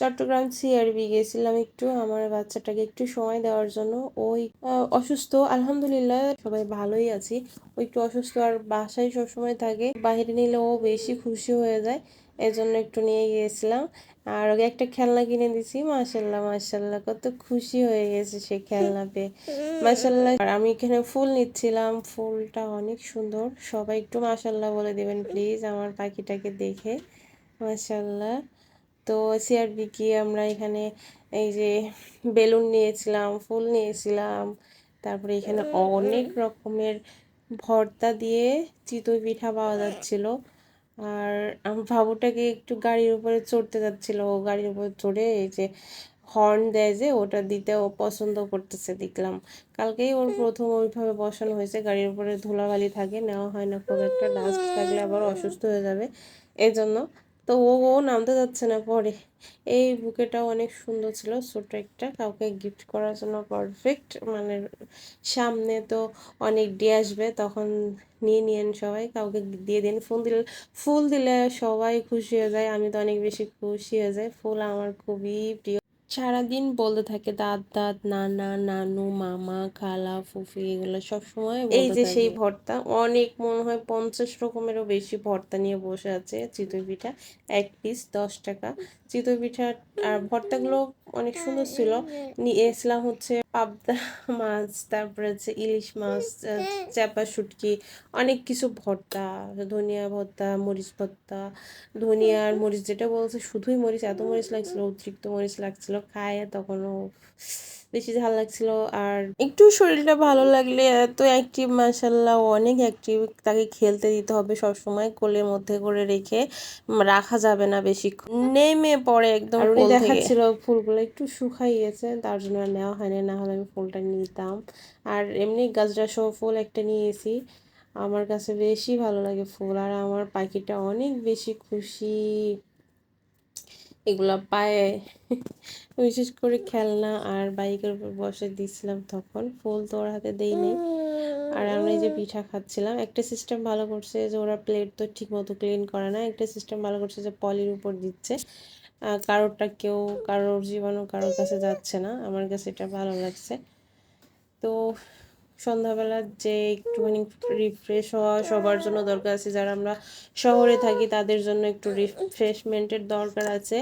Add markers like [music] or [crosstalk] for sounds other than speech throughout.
Chittagong CRB গেছিলাম একটু, আমার বাচ্চাটাকে একটু সময় দেওয়ার জন্য। ওই অসুস্থ, আলহামদুলিল্লাহ, সবাই ভালোই আছি। ও একটু অসুস্থ আর বাসায় সবসময় থাকে। বাইরে নিলে ও বেশি খুশি হয়ে যায়, এজন্য একটু নিয়ে গিয়েছিলাম আর ওকে একটা খেলনা কিনে দিছি, মাশাল্লাহ মাশাল্লাহ, কত খুশি হয়ে গেছে সেই খেলনা পেয়ে। মাশাল্লাহ, আর আমি এখানে ফুল নিচ্ছিলাম, ফুলটা অনেক সুন্দর। সবাই একটু মাশাল্লাহ বলে দিবেন, প্লিজ, আমার পাখিটাকে দেখে। মাশাল্লাহ। তো সে সিআরবি গিয়ে আমরা এখানে এই যে বেলুন নিয়েছিলাম, ফুল নিয়েছিলাম, তারপরে এখানে অনেক রকমের ভর্তা দিয়ে চিতই পিঠা পাওয়া যাচ্ছিল। আর আমার বাবুটাকে একটু গাড়ির উপরে চড়তে যাচ্ছিল। গাড়ির উপরে চড়ে এই যে হর্ন দেয় যে, ওটা দিতে ও পছন্দ করতেছে দেখলাম। কালকেই ওর প্রথম ওইভাবে বসানো হয়েছে, গাড়ির উপরে ধুলাবালি থাকে, নেওয়া হয় না, খুব একটা ডাস্ট থাকলে আবার অসুস্থ হয়ে যাবে। এই জন্য তো ও ও নামতে যাচ্ছে না পরে। এই বুকেটাও অনেক সুন্দর ছিল ছোট একটা। কাউকে গিফট করার জন্য পারফেক্ট মানে সামনে তো অনেক ডে আসবে, তখন নিয়ে নিয়েন সবাই। কাউকে দিয়ে দিন। ফুল দিলে ফুল দিলে সবাই খুশি হয়ে যায়। আমি তো অনেক বেশি খুশি হয়ে যাই। ফুল আমার খুবই প্রিয়। সারাদিন বলতে থাকে দাদ দাদ নানা নানু মামা খালা ফুফি এগুলো সবসময় এই যে সেই ভর্তা অনেক মনে হয় পঞ্চাশ রকমেরও বেশি ভর্তা নিয়ে বসে আছে চিতই পিঠা এক পিস দশ টাকা। চিতই পিঠা আর ভর্তাগুলো অনেক সুন্দর ছিল। নিয়ে এসলাম হচ্ছে পাবদা [laughs] মাছ তারপরে হচ্ছে ইলিশ মাছ চাপা শুটকি অনেক কিছু ভর্তা ধনিয়া ভর্তা মরিচ ভর্তা ধনিয়া আর মরিচ যেটা বলছে শুধুই মরিচ এত মরিচ লাগছিল অতিরিক্ত মরিচ লাগছিল খায় তখনও বেশি ঝাল লাগছিল। আর একটু শরীরটা ভালো লাগলে এত অ্যাক্টিভ মাসাল্লাহ অনেক অ্যাক্টিভ তাকে খেলতে দিতে হবে সবসময় কোলের মধ্যে করে রেখে রাখা যাবে না বেশি নেমে পড়ে একদম। দেখাচ্ছিল ফুলগুলো একটু শুকাইয়েছে তার জন্য নেওয়া হয়নি না হলে আমি ফুলটা নিতাম। আর এমনি গাছটা সহ ফুল একটা নিয়েছি। আমার কাছে বেশি ভালো লাগে ফুল আর আমার পাখিটা অনেক বেশি খুশি। এগুলা পায়ে [laughs] বিশেষ করে খেলনা আর বাইকের উপর বসে দিয়েছিলাম তখন। ফুল তো ওর হাতে দেই নেই আর আমরা এই যে পিঠা খাচ্ছিলাম, একটা সিস্টেম ভালো করছে যে ওরা প্লেট তো ঠিক মতো ক্লিন করে না, একটা সিস্টেম ভালো করছে যে পলির উপর দিচ্ছে। কারোরটা কেউ, কারোর জীবাণু কারোর কাছে যাচ্ছে না। আমার কাছে এটা ভালো লাগছে। তো সন্ধ্যাবেলা যে একটুখানি রিফ্রেশ হওয়া সবার জন্য দরকার আছে, যারা আমরা শহরে থাকি তাদের জন্য একটু রিফ্রেশমেন্টের দরকার আছে।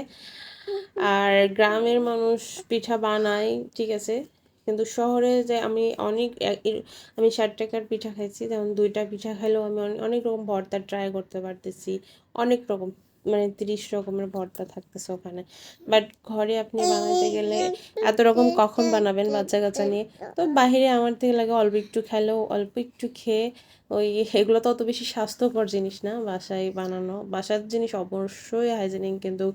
আর গ্রামের মানুষ পিঠা বানায়, ঠিক আছে? কিন্তু শহরে যে আমি অনেক, আমি ষাট টাকার পিঠা খাইছি, যেমন দুইটা পিঠা খাইলেও আমি অনেক রকম ভর্তা ট্রাই করতে পারতেছি। অনেক রকম। মানে তিরিশ রকমের ভর্তা থাকতেছে ওখানে। বাট ঘরে আপনি বানাতে গেলে এত রকম কখন বানাবেন বাচ্চা কাচ্চা নিয়ে? তো বাইরে আমার থেকে লাগে অল্প একটু খেলেও, অল্প একটু খেয়ে ওই এগুলো তো অত বেশি স্বাস্থ্যকর জিনিস না বাসায় বানানো। বাসার জিনিস অবশ্যই হাইজেনিক কিন্তু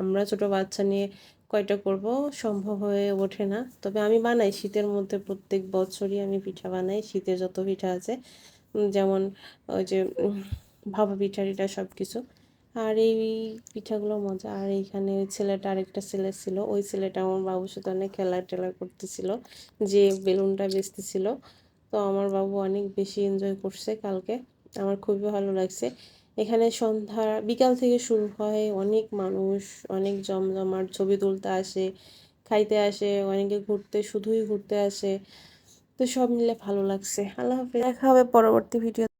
আমরা ছোট বাচ্চা নিয়ে কয়টা করব সম্ভব হয়ে ওঠে না। তবে আমি বানাই শীতের মধ্যে প্রত্যেক বছরই আমি পিঠা বানাই, শীতের যত পিঠা আছে। যেমন ওই যে ভাপা পিঠা টিঠা সব কিছু আর এই পিঠাগুলো মজা। আর এইখানে ছেলেটা আরেকটা ছেলে ছিল। ওই ছেলেটা আমার বাবুর সাথে অনেক খেলা টেলা করতেছিল, যে বেলুনটা বেচতেছিল। তো আমার বাবু অনেক বেশি এনজয় করছে কালকে। আমার খুবই ভালো লাগছে। এখানে সন্ধ্যা, বিকাল থেকে শুরু হয়, অনেক মানুষ, অনেক জমজমাট, ছবি তুলতে আসে, খাইতে আসে, অনেকে ঘুরতে, শুধুই ঘুরতে আসে। তো সব মিলে ভালো লাগছে। আল্লাহ হাফেজ। দেখা হবে পরবর্তী ভিডিও